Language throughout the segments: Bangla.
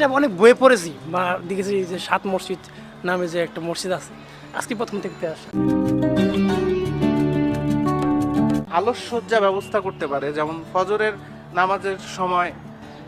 এটা অনেক বয়ে পড়েছি। বা দেখেছি যে সাত মসজিদ নামে যে একটা মসজিদ আছে। আজকে প্রথম দেখতে আসা আলোকসজ্জা ব্যবস্থা করতে পারে যেমন ফজরের নামাজের সময়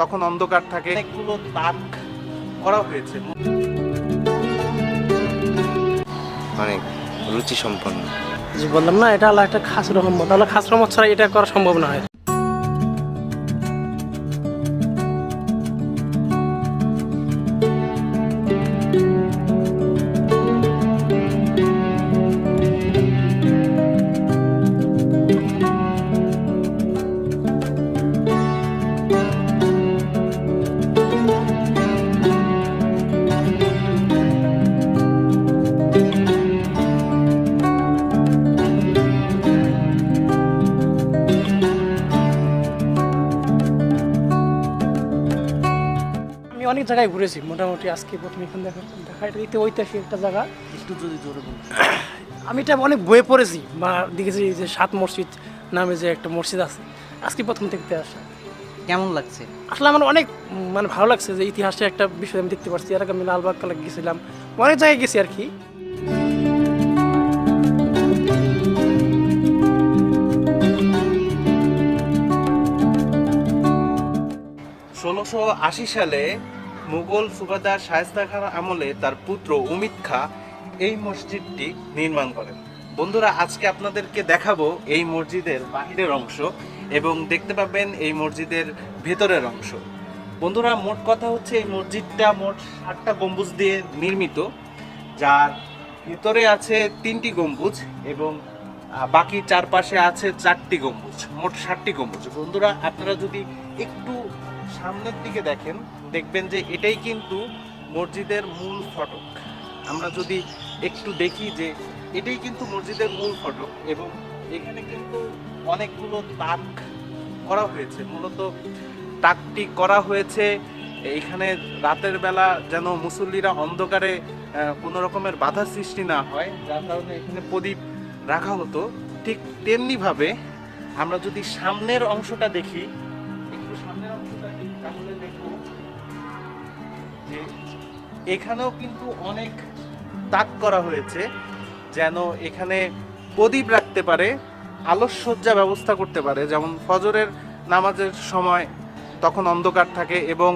তখন অন্ধকার থাকে। অনেকগুলো তাক করা হয়েছে। অনেক রুচি সম্পন্ন বললাম না এটা আল্লাহ একটা খাস রহমত। আল্লাহ খাস রহমত ছাড়া এটা করা সম্ভব না হয়। অনেক জায়গায় ঘুরেছি মোটামুটি আজকে প্রথম এখানে দেখা দেখা এটা দেখতে ঐতিহাসিক একটা জায়গা। একটু যদি জোরে বলুন। আমি এটা অনেক বয়ে পড়েছি বা দেখেছি যে সাত মসজিদ নামে যে একটা মসজিদ আছে আজকে প্রথম দেখতে আসা। কেমন লাগছে? আসলে আমার অনেক মানে ভালো লাগছে যে ইতিহাসে একটা বিষয় আমি দেখতে পাচ্ছি এর আগে আমি লালবাগ কালে গেছিলাম অনেক জায়গায় গেছি আর কি। ষোলোশো আশি সালে মুঘল সুবাদার শায়েস্তা খান আমলে তার পুত্র উমিদ খা এই মসজিদটি নির্মাণ করেন। বন্ধুরা, আজকে আপনাদেরকে দেখাবো এই মসজিদের বাহিরের অংশ এবং দেখতে পাবেন এই মসজিদের ভেতরের অংশ। বন্ধুরা, মোট কথা হচ্ছে এই মসজিদটা মোট ষাটটা গম্বুজ দিয়ে নির্মিত, যার ভিতরে আছে তিনটি গম্বুজ এবং বাকি চারপাশে আছে চারটি গম্বুজ, মোট ষাটটি গম্বুজ। বন্ধুরা, আপনারা যদি একটু সামনের দিকে দেখেন দেখবেন যে এটাই কিন্তু মসজিদের মূল ফটক। আমরা যদি একটু দেখি যে এটাই কিন্তু মসজিদের মূল ফটক এবং এখানে কিন্তু অনেকগুলো তাক করা হয়েছে। মূলত তাকটি করা হয়েছে এখানে রাতের বেলা যেন মুসল্লিরা অন্ধকারে কোনো রকমের বাধা সৃষ্টি না হয়, যার কারণে এখানে প্রদীপ রাখা হতো। ঠিক তেমনিভাবে আমরা যদি সামনের অংশটা দেখি এখানেও কিন্তু অনেক তাক করা হয়েছে, যেন এখানে প্রদীপ রাখতে পারে, আলোকসজ্জা ব্যবস্থা করতে পারে, যেমন ফজরের নামাজের সময় তখন অন্ধকার থাকে এবং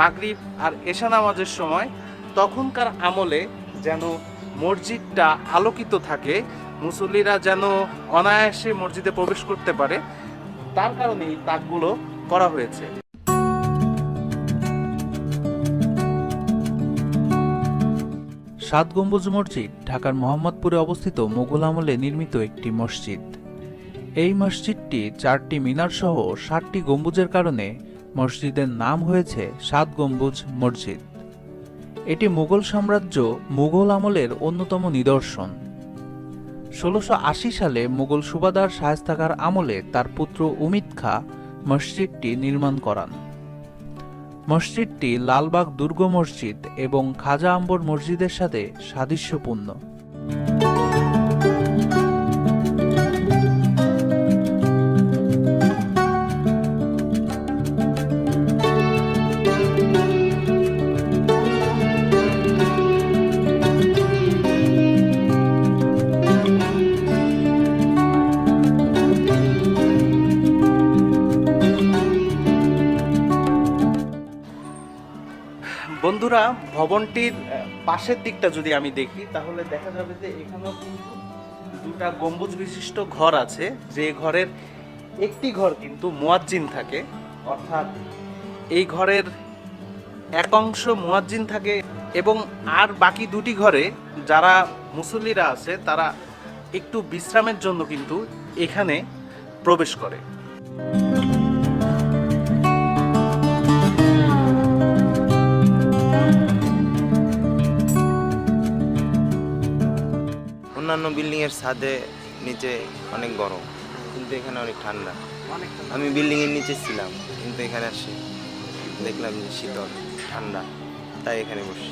মাগরিব আর এশা নামাজের সময় তখনকার আমলে যেন মসজিদটা আলোকিত থাকে, মুসল্লিরা যেন অনায়াসে মসজিদে প্রবেশ করতে পারে, তার কারণে এই তাকগুলো করা হয়েছে। সাত গম্বুজ মসজিদ, ঢাকার মোহাম্মদপুরে অবস্থিত মোগল আমলে নির্মিত একটি মসজিদ। এই মসজিদটি চারটি মিনার সহ ষাটটি গম্বুজের কারণে মসজিদের নাম হয়েছে সাত গম্বুজ মসজিদ। এটি মুঘল সাম্রাজ্য মুঘল আমলের অন্যতম নিদর্শন। ষোলোশো সালে মুঘল সুবাদার শায়েস্তাকার আমলে তার পুত্র উমিদ খা মসজিদটি নির্মাণ করান। মসজিদটি লালবাগ দুর্গ মসজিদ এবং খাজা আম্বর মসজিদের সাথে সাদৃশ্যপূর্ণ। বন্ধুরা, ভবনটির পাশের দিকটা যদি আমি দেখি, তাহলে দেখা যাবে যে এখানেও কিন্তু দুটা গম্বুজ বিশিষ্ট ঘর আছে। যে ঘরের একটি ঘর কিন্তু মুয়াজ্জিন থাকে। অর্থাৎ এই ঘরের এক অংশ মুয়াজ্জিন থাকে এবং আর বাকি দুটি ঘরে যারা মুসল্লিরা আছে, তারা একটু বিশ্রামের জন্য কিন্তু এখানে প্রবেশ করে। অন্যান্য বিল্ডিং এর ছাদে নিচে অনেক গরম, কিন্তু এখানে অনেক ঠান্ডা। আমি বিল্ডিং এর নিচে ছিলাম, কিন্তু এখানে আসি, দেখলাম যে শীতল, ঠান্ডা, তাই এখানে বসি।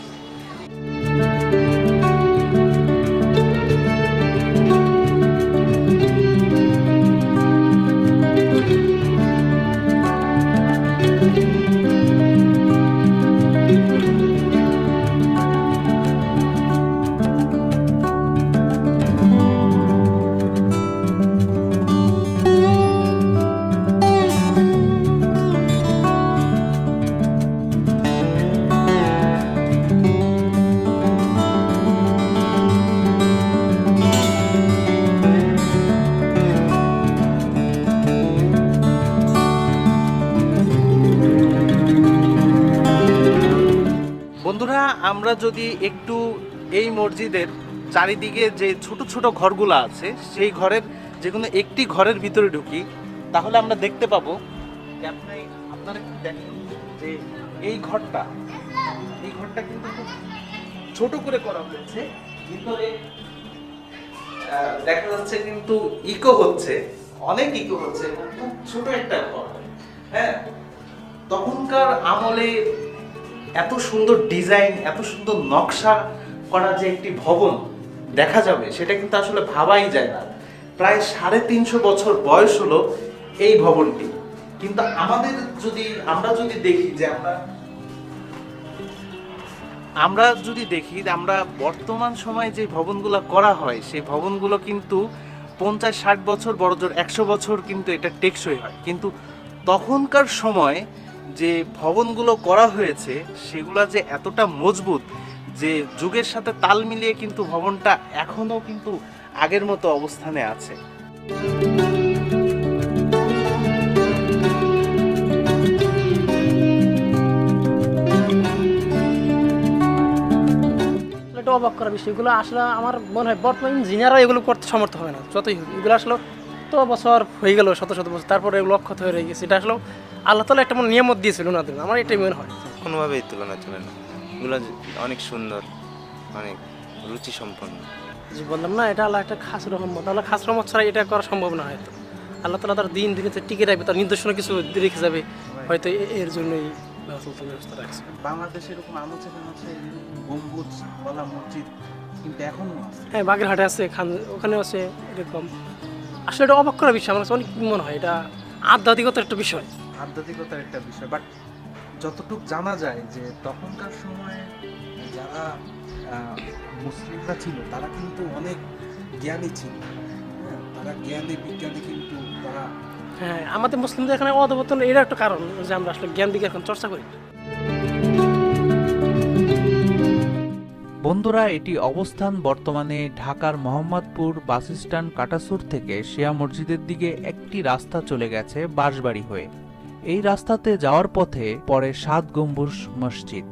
যদি একটু এই মসজিদের চারিদিকে যে ছোট ছোট ঘরগুলো আছে, সেই ঘরের যে কোনো একটি ঘরের ভিতরে ঢুকি, তাহলে আমরা দেখতে পাবো যে এই ঘরটা এই ঘরটা কিন্তু ছোট করে করা হয়েছে। ভিতরে দেখা যাচ্ছে কিন্তু ইকো হচ্ছে, অনেক ইকো হচ্ছে খুব ছোট একটা ঘর। হ্যাঁ তখনকার আমলে এত সুন্দর ডিজাইন, এত সুন্দর নকশা করা যে একটি ভবন দেখা যাবে, সেটা কিন্তু আসলে ভাবাই যায় না। প্রায় সাড়ে তিনশো বছর বয়স হলো এই ভবনটি। কিন্তু আমাদের যদি, আমরা যদি দেখি যে আমরা আমরা যদি দেখি আমরা বর্তমান সময়ে যে ভবনগুলো করা হয়, সেই ভবনগুলো কিন্তু পঞ্চাশ ষাট বছর বড় জোর একশো বছর কিন্তু এটা টেকসই হয়। কিন্তু তখনকার সময় যে ভবনগুলো করা হয়েছে, সেগুলা যে এতটা মজবুত যে যুগের সাথে তাল মিলিয়ে কিন্তু ভবনটা এখনও কিন্তু আগের মতো অবস্থানে আছে। অবাক করা বিষয়, এগুলো আসলে আমার মনে হয় বর্তমান ইঞ্জিনিয়াররা এগুলো করতে সমর্থ হবে না, যতই এগুলো আসলে বছর হয়ে গেল শত শত বছর তারপরে এগুলো অক্ষত হয়ে রয়ে গেছে। এটা আসলে আল্লাহ তালা একটা নিয়ামত দিয়েছিল না আমার এটাই মনে হয়। কোনোভাবেই তুলনা চলে না। এগুলো অনেক সুন্দর অনেক রুচি সম্পন্ন যে বললাম না এটা আল্লাহ একটা খাস রহমত। আল্লাহ খাস রহমত ছাড়া এটা করা সম্ভব না হয়তো। আল্লাহ তালা তার দিন দিনে টিকে রাখবে তার নির্দেশনা কিছু রেখে যাবে হয়তো এর জন্যই ব্যবস্থা রাখছে। বাংলাদেশে এরকম আছে গম্বুজ বলা মসজিদ কিন্তু এখনও হ্যাঁ বাগেরহাটে আছে খান ওখানে আছে এরকম। আসলে এটা অবাক করা বিষয় আমার কাছে অনেক মনে হয় এটা আধ্যাত্মিকতার একটা বিষয়। আধ্যাত্মিকতার একটা বিষয় বাট যতটুকু জানা যায় যে তখনকার সময়ে যারা মুসলিমরা ছিল তারা কিন্তু অনেক জ্ঞানী ছিল। হ্যাঁ, তারা জ্ঞানী বিজ্ঞানী কিন্তু তারা হ্যাঁ আমাদের মুসলিমদের এখানে অধবর্তন এটা একটা কারণ যে আমরা আসলে জ্ঞান দিকে এখন চর্চা করি। বন্ধুরা, এটি অবস্থান বর্তমানে ঢাকার মোহাম্মদপুর বাস স্ট্যান্ড কাটাসুর থেকে শিয়া মসজিদের দিকে একটি রাস্তা চলে গেছে বাঁশবাড়ি হয়ে। এই রাস্তাতে যাওয়ার পথে পরে সাত গম্বুজ মসজিদ।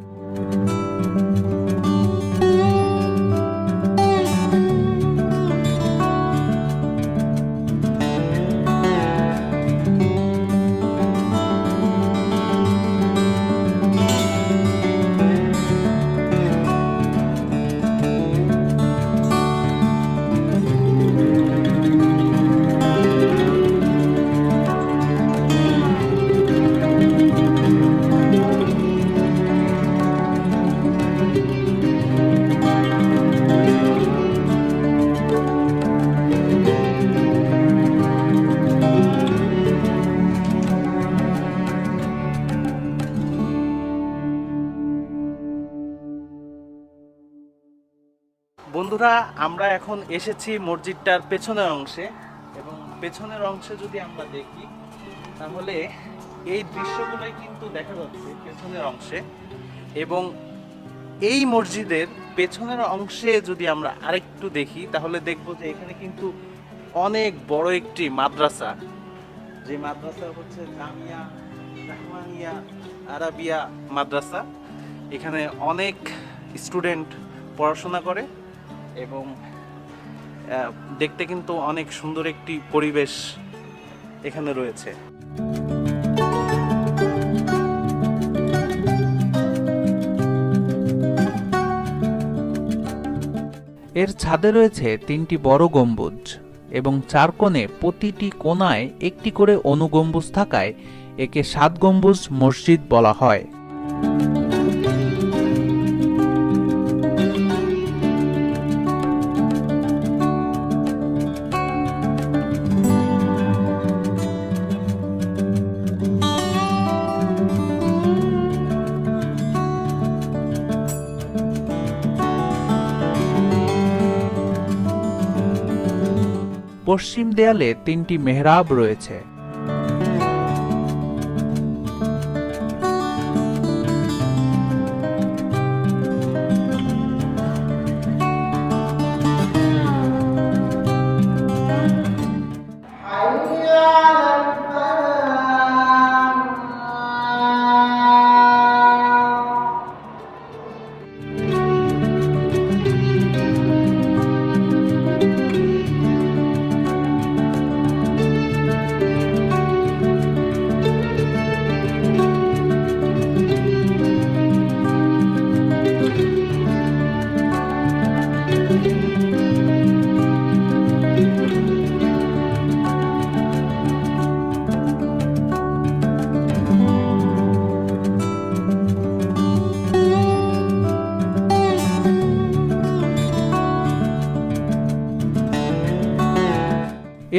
বন্ধুরা, আমরা এখন এসেছি মসজিদটার পেছনের অংশে। এবং পেছনের অংশে যদি আমরা দেখি, তাহলে এই দৃশ্যগুলোই কিন্তু দেখা যাচ্ছে পেছনের অংশে। এবং এই মসজিদের পেছনের অংশে যদি আমরা আরেকটু দেখি, তাহলে দেখব যে এখানে কিন্তু অনেক বড় একটি মাদ্রাসা। যে মাদ্রাসা হচ্ছে জামিয়া রাহমানিয়া আরাবিয়া মাদ্রাসা। এখানে অনেক স্টুডেন্ট পড়াশোনা করে। এবং দেখতে কিন্তু অনেক সুন্দর একটি পরিবেশ এখানে রয়েছে। এর ছাদে রয়েছে তিনটি বড় গম্বুজ এবং চার কোণে প্রতিটি কোণায় একটি করে অনুগম্বুজ থাকায় একে সাত গম্বুজ মসজিদ বলা হয়। পশ্চিম দেয়ালে তিনটি মেহরাব রয়েছে।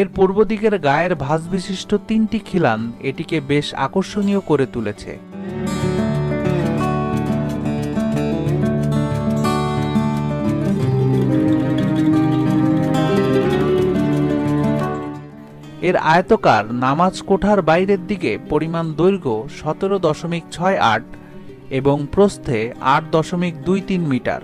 এর পূর্ব দিকের গায়ের ভাঁজ বিশিষ্ট তিনটি খিলান এটিকে বেশ আকর্ষণীয় করে তুলেছে। এর আয়তকার নামাজ কোঠার বাইরের দিকে পরিমাণ দৈর্ঘ্য সতেরো দশমিক ছয় আট এবং প্রস্থে আট দশমিক দুই তিন মিটার।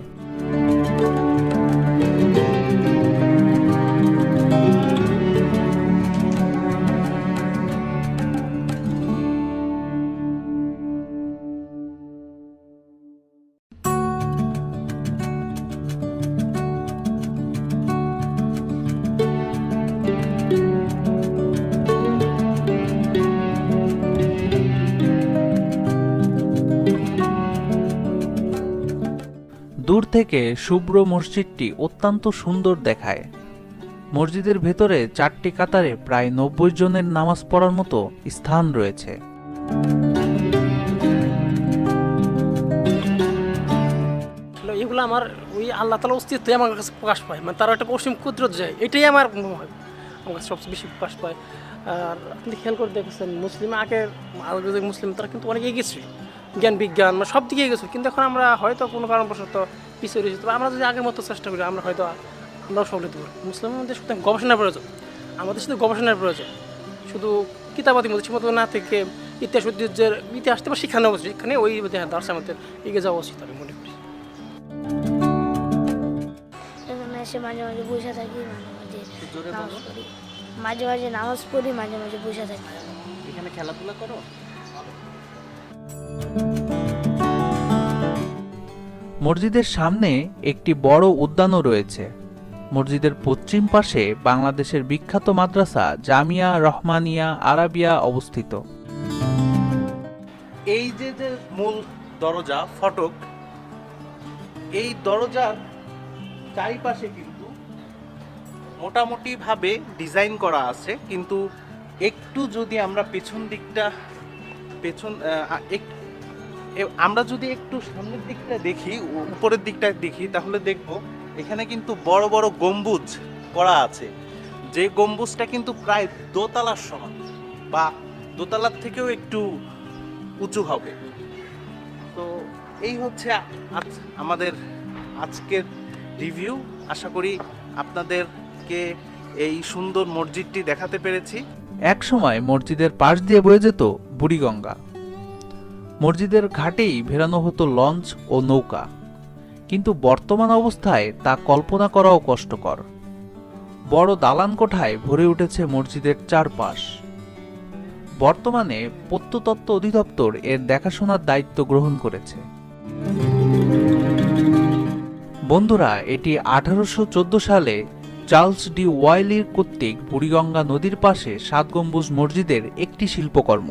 থেকে শুভ্র মসজিদটি অত্যন্ত সুন্দর দেখায়। মসজিদের ভেতরে চারটি কাতারে প্রায় নব্বই জনের নামাজ পড়ার মতো স্থান রয়েছে। এগুলো আমার ওই আল্লাহ তালা অস্তিত্বই আমার কাছে প্রকাশ পায়। মানে তারা একটা অসীম কুদরত যায়। এটাই আমার আমার কাছে সবচেয়ে বেশি প্রকাশ পায়। আর আপনি খেয়াল করে দেখেছেন, মুসলিম আগে যে মুসলিম, তারা কিন্তু অনেক এগিয়ে ছিল। জ্ঞান, বিজ্ঞান মানে সব দিকে এগিয়েছিল কিন্তু এখন আমরা হয়তো কোনো কারণবশত পিছিয়ে রয়েছে। তবে আমরা যদি আগের মতো চেষ্টা করি আমরা হয়তো আমরাও সফল হতে পারব। মুসলিমদের শুধু গবেষণার প্রয়োজন। আমাদের শুধু গবেষণার প্রয়োজন। শুধু কিতাবাদি মধ্যে সীমাবদ্ধ না থেকে ইতিহাস ঐতিহ্যের ইতিহাস থেকে শিক্ষা নেওয়া উচিত। এখানে ওই দার্স আমাদের এগিয়ে যাওয়া উচিত আমি মনে করি। এসে মাঝে মাঝে বসে থাকি মাঝে মাঝে মাঝে মাঝে নামাজ পড়ি মাঝে মাঝে বসে থাকি। এখানে খেলাধুলা করো? মসজিদের সামনে একটি বড় উদ্যানও রয়েছে। মসজিদের পশ্চিম পাশে বাংলাদেশের বিখ্যাত মাদ্রাসা জামিয়া রহমানিয়া আরাবিয়া অবস্থিত। এই যে যে মূল দরজা, ফটক, এই দরজার চারিপাশে কিন্তু মোটামুটি ভাবে ডিজাইন করা আছে। কিন্তু একটু যদি আমরা পেছন দিকটা, পেছন আমরা যদি একটু সামনের দিকটা দেখি উপরের দিকটা দেখি, তাহলে দেখব এখানে কিন্তু বড় বড় গম্বুজ করা আছে। যে গম্বুজটা কিন্তু প্রায় দোতলার সমান বা দোতলার থেকেও একটু উঁচু হবে। তো এই হচ্ছে আমাদের আজকের রিভিউ। আশা করি আপনাদেরকে এই সুন্দর মসজিদটি দেখাতে পেরেছি। একসময় মসজিদের পাশ দিয়ে বয়ে যেত বুড়িগঙ্গা। মসজিদের ঘাটেই ভেরানো হতো লঞ্চ ও নৌকা। কিন্তু বর্তমান অবস্থায় তা কল্পনা করাও কষ্টকর। বড় দালান কোঠায় ভরে উঠেছে মসজিদের চারপাশ। বর্তমানে প্রত্নতত্ত্ব অধিদপ্তর এর দেখাশোনার দায়িত্ব গ্রহণ করেছে। বন্ধুরা, এটি আঠারোশো চোদ্দ সালে চার্লস ডি ওয়াইলির কর্তৃক বুড়িগঙ্গা নদীর পাশে সাত গম্বুজ মসজিদের একটি শিল্পকর্ম।